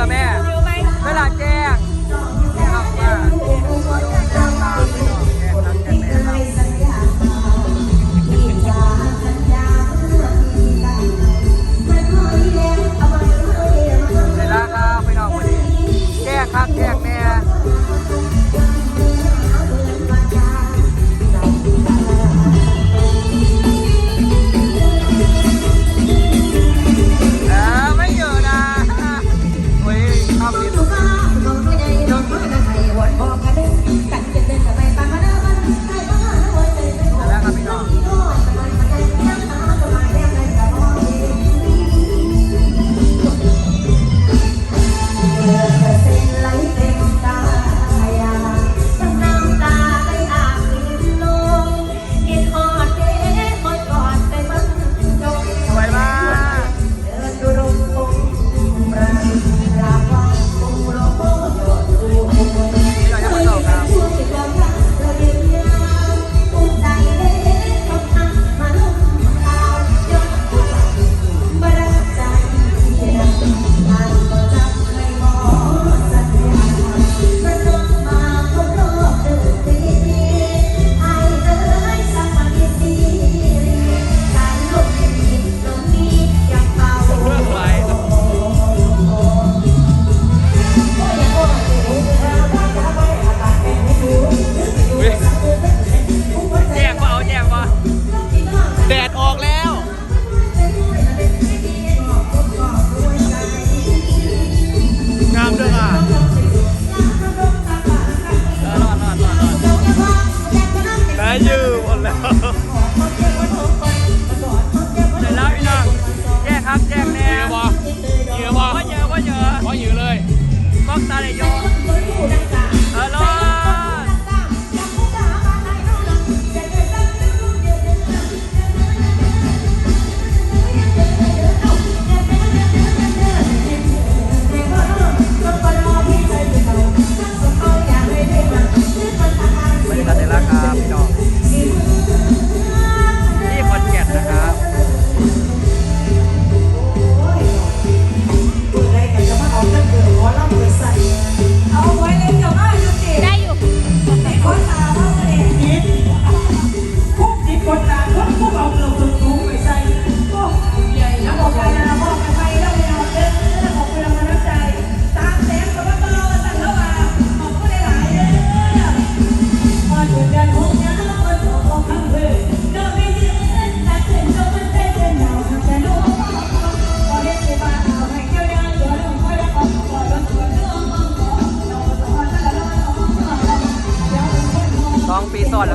อแม่เวลาแจ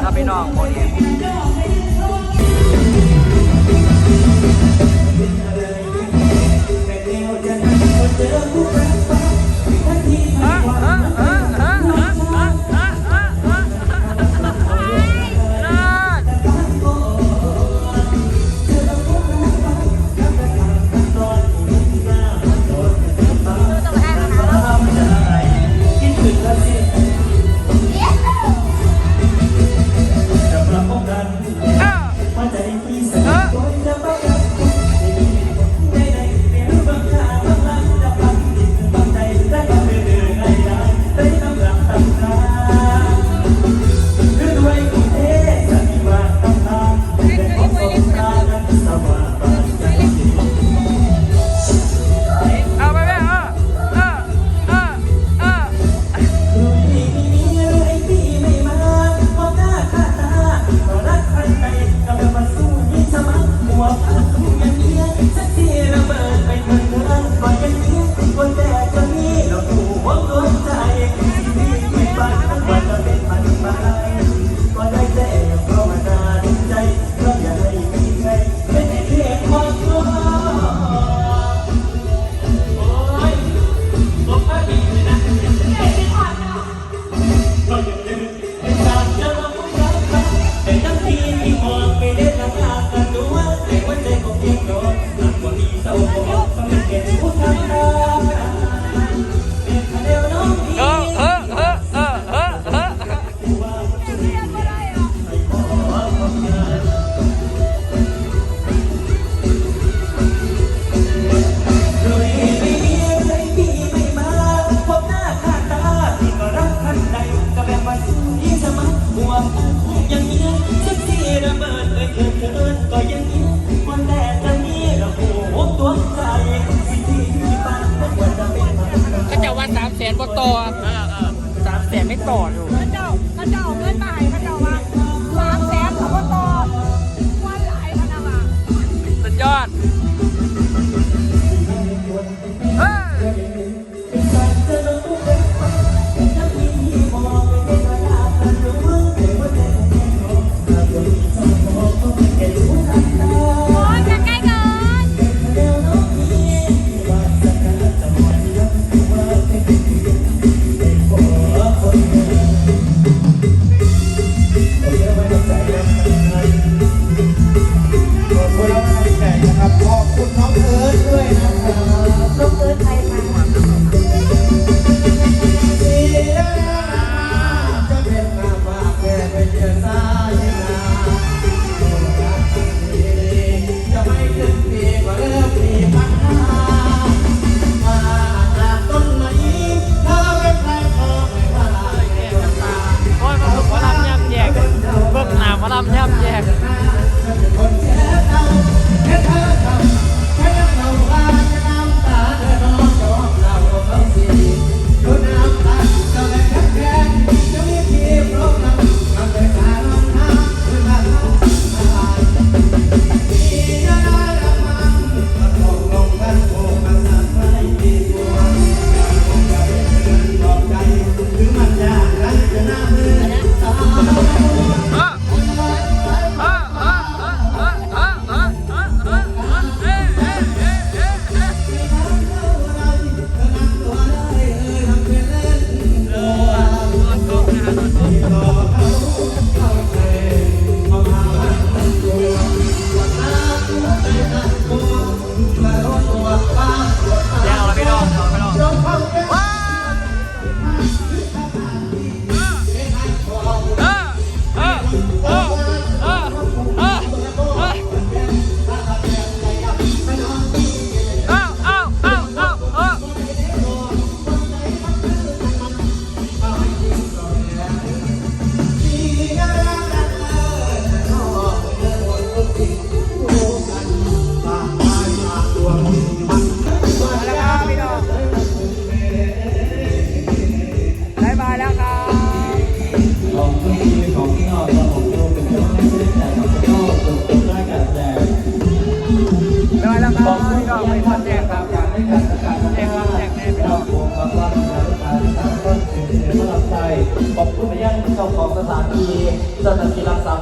他没让我演。Bye. เจ้าเจ้าเงินมาให้เจ้าว่า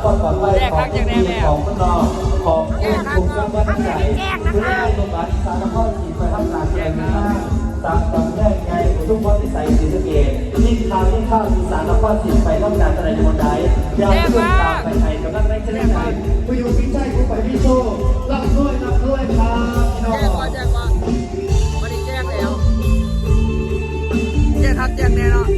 ความปลอดภัยของผู้ดีของผู้นอกของผู้คุมจังหวัใหนผู้ว่าสมบัติสารข้อสีประทับการแก่งข้าตามตอนแรกไงทุกวันที่ใส่สีสเกตนี่ทางที่ข้าวสีสารพ้อสิ่งไปรับการอะไรคนใดอย่าเพิ่งตามไปไทยกำลังได้เช่นไรผู้อยู่พิจัยผู้ไปพิโชรับด้วยรับด้วยครับแจ้งว่าแจ้งว่าไม่ได้แจ้งแล้วแจ้งทัดแจ้งแน่นอน